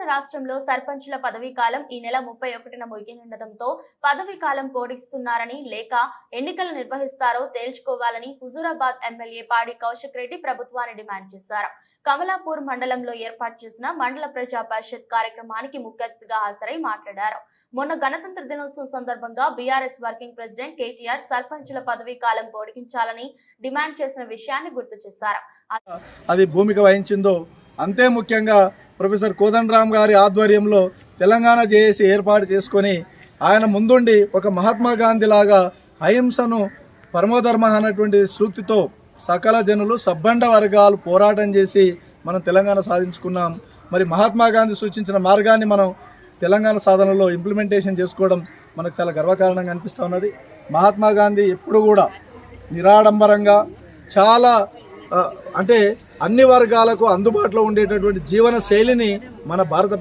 తెలంగాణ రాష్ట్రంలో సర్పంచుల పదవీ కాలం ఈ నెల ముప్పై ఒకటిన ముగినుండటంతో పదవీ కాలం పోడిస్తున్నారని లేక ఎన్నికలు నిర్వహిస్తారో తేల్చుకోవాలని హుజూరాబాద్ ఎమ్మెల్యే పాడి కౌశిక్ రెడ్డి ప్రభుత్వాన్ని డిమాండ్ చేశారు. కమలాపూర్ మండలంలో ఏర్పాటు చేసిన మండల ప్రజా పరిషత్ కార్యక్రమానికి ముఖ్య అతిథిగా హాజరై మాట్లాడారు. మొన్న గణతంత్ర దినోత్సవం సందర్భంగా బీఆర్ఎస్ వర్కింగ్ ప్రెసిడెంట్ కేటీఆర్ సర్పంచుల పదవీ కాలం పొడిగించాలని డిమాండ్ చేసిన విషయాన్ని గుర్తు చేశారు. అది భూమిక వహించిందో అంతే ముఖ్యంగా ప్రొఫెసర్ కోదండరామ్ గారి ఆధ్వర్యంలో తెలంగాణ జేఏసీ ఏర్పాటు చేసుకొని ఆయన ముందుండి ఒక మహాత్మా గాంధీ లాగా అహింసను పరమోధర్మ అన్నటువంటి సూక్తితో సకల జనులు సబ్బండ వర్గాలు పోరాటం చేసి మనం తెలంగాణ సాధించుకున్నాం. మరి మహాత్మా గాంధీ సూచించిన మార్గాన్ని మనం తెలంగాణ సాధనలో ఇంప్లిమెంటేషన్ చేసుకోవడం మనకు చాలా గర్వకారణంగా అనిపిస్తూ ఉన్నది. మహాత్మా గాంధీ ఎప్పుడు కూడా నిరాడంబరంగా చాలా అంటే అన్ని వర్గాలకు అందుబాటులో ఉండేటటువంటి జీవన శైలిని మన భారత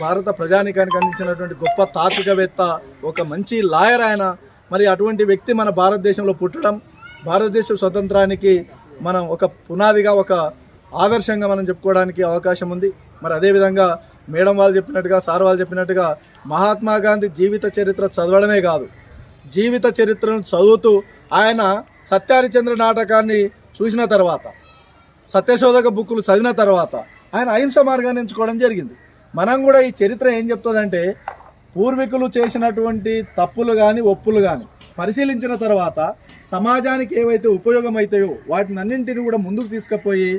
భారత ప్రజానికానికి అందించినటువంటి గొప్ప తాత్వికవేత్త ఒక మంచి లాయర్ ఆయన. మరి అటువంటి వ్యక్తి మన భారతదేశంలో పుట్టడం భారతదేశ స్వతంత్రానికి మనం ఒక పునాదిగా ఒక ఆదర్శంగా మనం చెప్పుకోవడానికి అవకాశం ఉంది. మరి అదేవిధంగా మేడం వాళ్ళు చెప్పినట్టుగా సార్ వాళ్ళు చెప్పినట్టుగా మహాత్మా గాంధీ జీవిత చరిత్ర చదవడమే కాదు. జీవిత చరిత్రను చదువుతూ ఆయన సత్యహరిచంద్ర నాటకాన్ని చూసిన తర్వాత సత్యశోధక బుక్కులు చదివిన తర్వాత ఆయన అహింస మార్గాన్ని ఎంచుకోవడం జరిగింది. మనం కూడా ఈ చరిత్ర ఏం చెప్తుందంటే పూర్వీకులు చేసినటువంటి తప్పులు కానీ ఒప్పులు కానీ పరిశీలించిన తర్వాత సమాజానికి ఏవైతే ఉపయోగమవుతాయో వాటిని అన్నింటినీ కూడా ముందుకు తీసుకుపోయి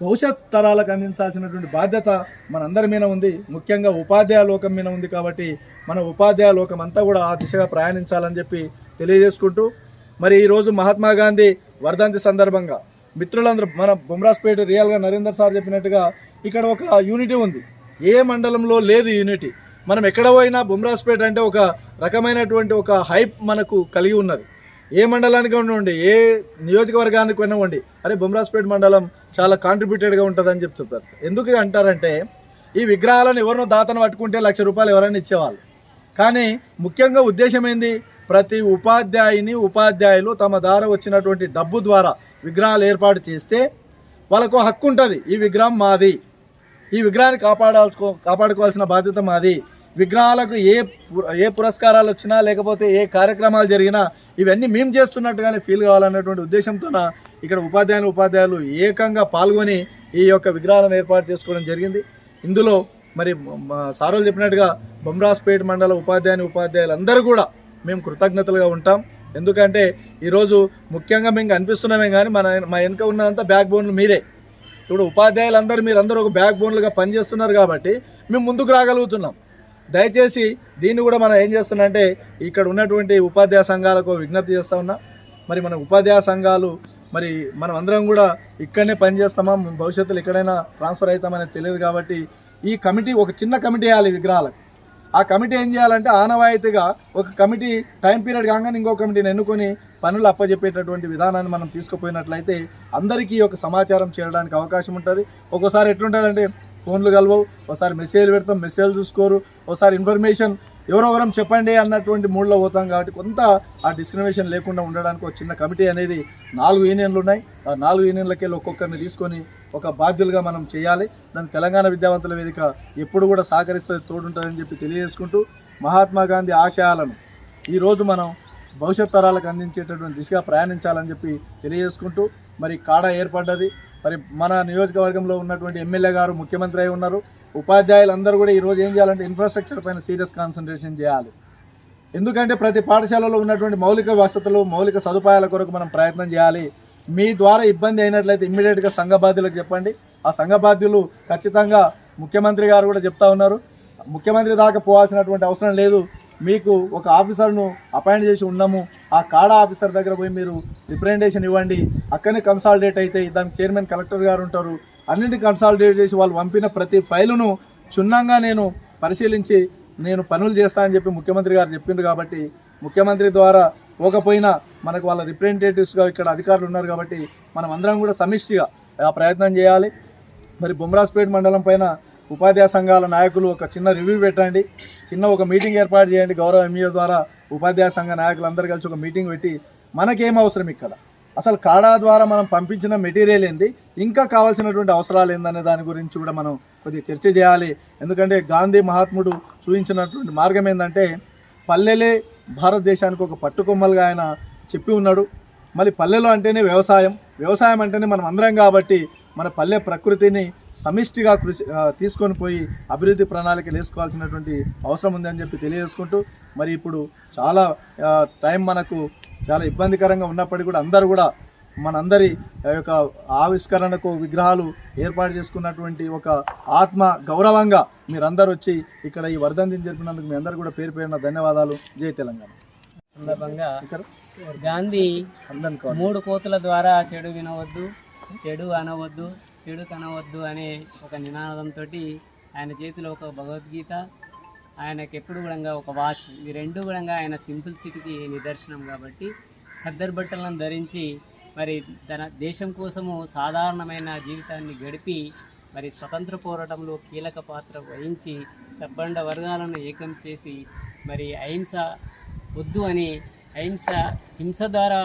భవిష్యత్ తరాలకు అందించాల్సినటువంటి బాధ్యత మనందరి మీద ఉంది. ముఖ్యంగా ఉపాధ్యాయ లోకం మీద ఉంది కాబట్టి మన ఉపాధ్యాయ లోకం అంతా కూడా ఆ దిశగా ప్రయాణించాలని చెప్పి తెలియజేసుకుంటూ మరి ఈరోజు మహాత్మా గాంధీ వర్ధంతి సందర్భంగా మిత్రులందరూ మన బొమ్రాస్పేట రియల్గా నరేందర్ సార్ చెప్పినట్టుగా ఇక్కడ ఒక యూనిటీ ఉంది. ఏ మండలంలో లేదు యూనిటీ మనం ఎక్కడ పోయినా బొమ్రాస్పేట అంటే ఒక రకమైనటువంటి ఒక హైప్ మనకు కలిగి ఉన్నది. ఏ మండలానికి ఉండండి ఏ నియోజకవర్గానికి ఉండి అరే బొమ్రాస్పేట మండలం చాలా కాంట్రిబ్యూటెడ్గా ఉంటుందని చెప్తుంటారు ఎందుకు అంటారంటే ఈ విగ్రహాలను ఎవరినో దాతను పట్టుకుంటే లక్ష రూపాయలు ఎవరైనా ఇచ్చేవాళ్ళు. కానీ ముఖ్యంగా ఉద్దేశం ఏంది? ప్రతి ఉపాధ్యాయుని ఉపాధ్యాయులు తమ ద్వారా వచ్చినటువంటి డబ్బు ద్వారా విగ్రహాలు ఏర్పాటు చేస్తే వాళ్ళకు హక్కు ఉంటుంది. ఈ విగ్రహం మాది. ఈ విగ్రహాన్ని కాపాడాల్సుకో కాపాడుకోవాల్సిన బాధ్యత మాది. విగ్రహాలకు ఏ పు- ఏ పురస్కారాలు వచ్చినా లేకపోతే ఏ కార్యక్రమాలు జరిగినా ఇవన్నీ మేము చేస్తున్నట్టుగానే ఫీల్ కావాలన్నటువంటి ఉద్దేశంతో ఇక్కడ ఉపాధ్యాయులు ఉపాధ్యాయులు ఏకంగా పాల్గొని ఈ యొక్క విగ్రహాలను ఏర్పాటు చేసుకోవడం జరిగింది. ఇందులో మరి సారోలు చెప్పినట్టుగా బొమ్రాస్పేట్ మండల ఉపాధ్యాయుని ఉపాధ్యాయులు అందరూ కూడా మేము కృతజ్ఞతలుగా ఉంటాం. ఎందుకంటే ఈరోజు ముఖ్యంగా మేము కనిపిస్తున్నామే కానీ మన మా వెనుక ఉన్నదంతా బ్యాక్ బోన్లు మీరే. ఇప్పుడు ఉపాధ్యాయులందరూ మీరు అందరూ ఒక బ్యాక్ బోన్లుగా పనిచేస్తున్నారు కాబట్టి మేము ముందుకు రాగలుగుతున్నాం. దయచేసి దీన్ని కూడా మనం ఏం చేస్తున్నామంటే ఇక్కడ ఉన్నటువంటి ఉపాధ్యాయ సంఘాలకు విజ్ఞప్తి చేస్తూ ఉన్నా. మరి మన ఉపాధ్యాయ సంఘాలు మరి మనం అందరం కూడా ఇక్కడనే పనిచేస్తామా? భవిష్యత్తులో ఎక్కడైనా ట్రాన్స్ఫర్ అవుతామనేది తెలియదు కాబట్టి ఈ కమిటీ ఒక చిన్న కమిటీ వేయాలి విగ్రహాలకు. ఆ కమిటీ ఏం చేయాలంటే ఆనవాయితీగా ఒక కమిటీ టైం పీరియడ్ కాగానే ఇంకో కమిటీని ఎన్నుకొని పనులు అప్పచెప్పేటటువంటి విధానాన్ని మనం తీసుకుపోయినట్లయితే అందరికీ ఒక సమాచారం చేరడానికి అవకాశం ఉంటుంది. ఒక్కోసారి ఎట్లుంటుందంటే ఫోన్లు కలవవు ఒకసారి మెసేజ్ పెడతాం మెసేజ్లు చూసుకోరు ఒకసారి ఇన్ఫర్మేషన్ ఎవరో ఒకరం చెప్పండి అన్నటువంటి మూడ్లో పోతాం కాబట్టి కొంత ఆ డిస్క్రిమినేషన్ లేకుండా ఉండడానికి ఒక చిన్న కమిటీ అనేది నాలుగు యూనియన్లు ఉన్నాయి. ఆ నాలుగు యూనియన్లకెళ్ళి ఒక్కొక్కరిని తీసుకొని ఒక బాధ్యులుగా మనం చేయాలి. దాని తెలంగాణ విద్యావంతుల వేదిక ఎప్పుడు కూడా సహకరిస్తుంది తోడుంటుందని చెప్పి తెలియజేసుకుంటూ మహాత్మా గాంధీ ఆశయాలను ఈరోజు మనం భవిష్యత్ తరాలకు అందించేటటువంటి దిశగా ప్రయాణించాలని చెప్పి తెలియజేసుకుంటూ మరి కాడ ఏర్పడ్డది. మరి మన నియోజకవర్గంలో ఉన్నటువంటి ఎమ్మెల్యే గారు ముఖ్యమంత్రి అయి ఉన్నారు. ఉపాధ్యాయులందరూ కూడా ఈరోజు ఏం చేయాలంటే ఇన్ఫ్రాస్ట్రక్చర్ పైన సీరియస్ కాన్సన్ట్రేషన్ చేయాలి. ఎందుకంటే ప్రతి పాఠశాలలో ఉన్నటువంటి మౌలిక వసతులు మౌలిక సదుపాయాల కొరకు మనం ప్రయత్నం చేయాలి. మీ ద్వారా ఇబ్బంది అయినట్లయితే ఇమ్మీడియట్గా సంఘ బాధ్యులకు చెప్పండి. ఆ సంఘ బాధ్యులు ఖచ్చితంగా ముఖ్యమంత్రి గారు కూడా చెప్తా ఉన్నారు. ముఖ్యమంత్రి దాకా పోవాల్సినటువంటి అవసరం లేదు. మీకు ఒక ఆఫీసర్ను అపాయింట్ చేసి ఉన్నాము. ఆ కాడా ఆఫీసర్ దగ్గర పోయి మీరు రిప్రజెంటేషన్ ఇవ్వండి. అక్కడనే కన్సాలిడేట్ అయితే దానికి చైర్మన్ కలెక్టర్ గారు ఉంటారు. అన్నింటిని కన్సాలిడేట్ చేసి వాళ్ళు పంపిన ప్రతి ఫైలును క్షుణ్ణంగా నేను పరిశీలించి నేను పనులు చేస్తానని చెప్పి ముఖ్యమంత్రి గారు చెప్పిండ్రు కాబట్టి ముఖ్యమంత్రి ద్వారా పోకపోయినా మనకు వాళ్ళ రిప్రజెంటేటివ్స్గా ఇక్కడ అధికారులు ఉన్నారు కాబట్టి మనం అందరం కూడా సమిష్టిగా ప్రయత్నం చేయాలి. మరి బొమ్రాజ్పేట్ మండలం పైన ఉపాధ్యాయ సంఘాల నాయకులు ఒక చిన్న రివ్యూ పెట్టండి. చిన్న ఒక మీటింగ్ ఏర్పాటు చేయండి. గౌరవ ఎంఈఓ ద్వారా ఉపాధ్యాయ సంఘ నాయకులందరూ కలిసి ఒక మీటింగ్ పెట్టి మనకేం అవసరం ఇక్కడ? అసలు కాడా ద్వారా మనం పంపించిన మెటీరియల్ ఏంది? ఇంకా కావాల్సినటువంటి అవసరాలు ఏందనే దాని గురించి కూడా మనం కొద్దిగా చర్చ చేయాలి. ఎందుకంటే గాంధీ మహాత్ముడు చూపించినటువంటి మార్గం ఏంటంటే పల్లెలే భారతదేశానికి ఒక పట్టుకొమ్మలుగా ఆయన చెప్పి ఉన్నాడు. మళ్ళీ పల్లెలో అంటేనే వ్యవసాయం. వ్యవసాయం అంటేనే మనం అందరం కాబట్టి మన పల్లె ప్రకృతిని సమిష్టిగా కృషి తీసుకొని పోయి అభివృద్ధి ప్రణాళికలు వేసుకోవాల్సినటువంటి అవసరం ఉందని చెప్పి తెలియజేసుకుంటూ మరి ఇప్పుడు చాలా టైం మనకు చాలా ఇబ్బందికరంగా ఉన్నప్పటికీ కూడా అందరూ కూడా మనందరి యొక్క ఆవిష్కరణకు విగ్రహాలు ఏర్పాటు చేసుకున్నటువంటి ఒక ఆత్మ గౌరవంగా మీరందరూ వచ్చి ఇక్కడ ఈ వర్ధంతిని జరిపినందుకు మీ అందరూ కూడా పేరు పేరున ధన్యవాదాలు. జై తెలంగాణ. సందర్భంగా గాంధీ. మూడు కోతుల ద్వారా చెడు వినవద్దు చెడు అనవద్దు చెడు కనవద్దు అనే ఒక నినాదంతో ఆయన చేతిలో ఒక భగవద్గీత ఆయనకి ఎప్పుడు కూడా ఒక వాచ్ ఇవి రెండు కూడా ఆయన సింపుల్సిటీకి నిదర్శనం కాబట్టి ఖద్దరు బట్టలను ధరించి మరి తన దేశం కోసము సాధారణమైన జీవితాన్ని గడిపి మరి స్వతంత్ర పోరాటంలో కీలక పాత్ర వహించి సబ్బండ వర్గాలను ఏకం చేసి మరి అహింస వద్దు అని అహింస హింస ద్వారా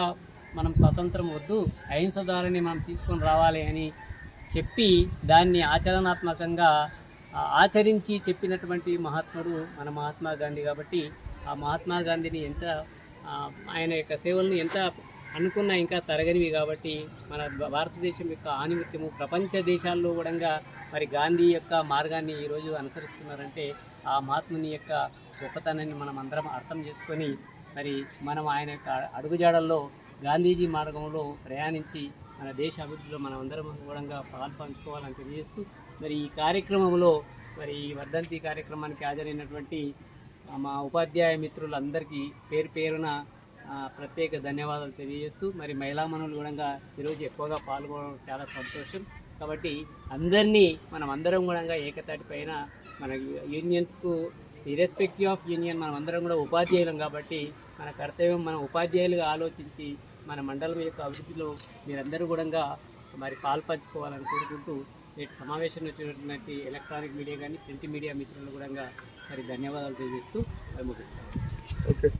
మనం స్వతంత్రం వద్దు అహింస ద్వారానే మనం తీసుకొని రావాలి అని చెప్పి దాన్ని ఆచరణాత్మకంగా ఆచరించి చెప్పినటువంటి మహాత్ముడు మన మహాత్మా గాంధీ కాబట్టి ఆ మహాత్మా గాంధీని ఎంత ఆయన యొక్క సేవలను ఎంత అనుకున్నా ఇంకా తరగనివి కాబట్టి మన భారతదేశం యొక్క ఆనిమిత్యము ప్రపంచ దేశాల్లో కూడా మరి గాంధీ యొక్క మార్గాన్ని ఈరోజు అనుసరిస్తున్నారంటే ఆ మహాత్ముని యొక్క గొప్పతనాన్ని మనం అందరం అర్థం చేసుకొని మరి మనం ఆయన యొక్క అడుగుజాడల్లో గాంధీజీ మార్గంలో ప్రయాణించి మన దేశ అభివృద్ధిలో మనం అందరం కూడా పాలు పంచుకోవాలని తెలియజేస్తూ మరి ఈ కార్యక్రమంలో మరి ఈ వర్ధంతి కార్యక్రమానికి హాజరైనటువంటి మా ఉపాధ్యాయ మిత్రులందరికీ పేరు పేరున ప్రత్యేక ధన్యవాదాలు తెలియజేస్తూ మరి మహిళా మనులు కూడా ఈరోజు ఎక్కువగా పాల్గొనడం చాలా సంతోషం. కాబట్టి అందరినీ మనం అందరం కూడా ఏకతాటి పైన మన యూనియన్స్కు ఇర్రెస్పెక్టివ్ ఆఫ్ యూనియన్ మనం అందరం కూడా ఉపాధ్యాయులం కాబట్టి మన కర్తవ్యం మనం ఉపాధ్యాయులుగా ఆలోచించి మన మండలం యొక్క అభివృద్ధిలో మీరందరూ కూడా మరి పాల్పంచుకోవాలని కోరుకుంటూ నేటి సమావేశంలో వచ్చినటువంటి ఎలక్ట్రానిక్ మీడియా కానీ ప్రింట్ మీడియా మిత్రులు కూడా మరి ధన్యవాదాలు తెలియజేస్తూ మరి ముగిస్తాను ఓకే.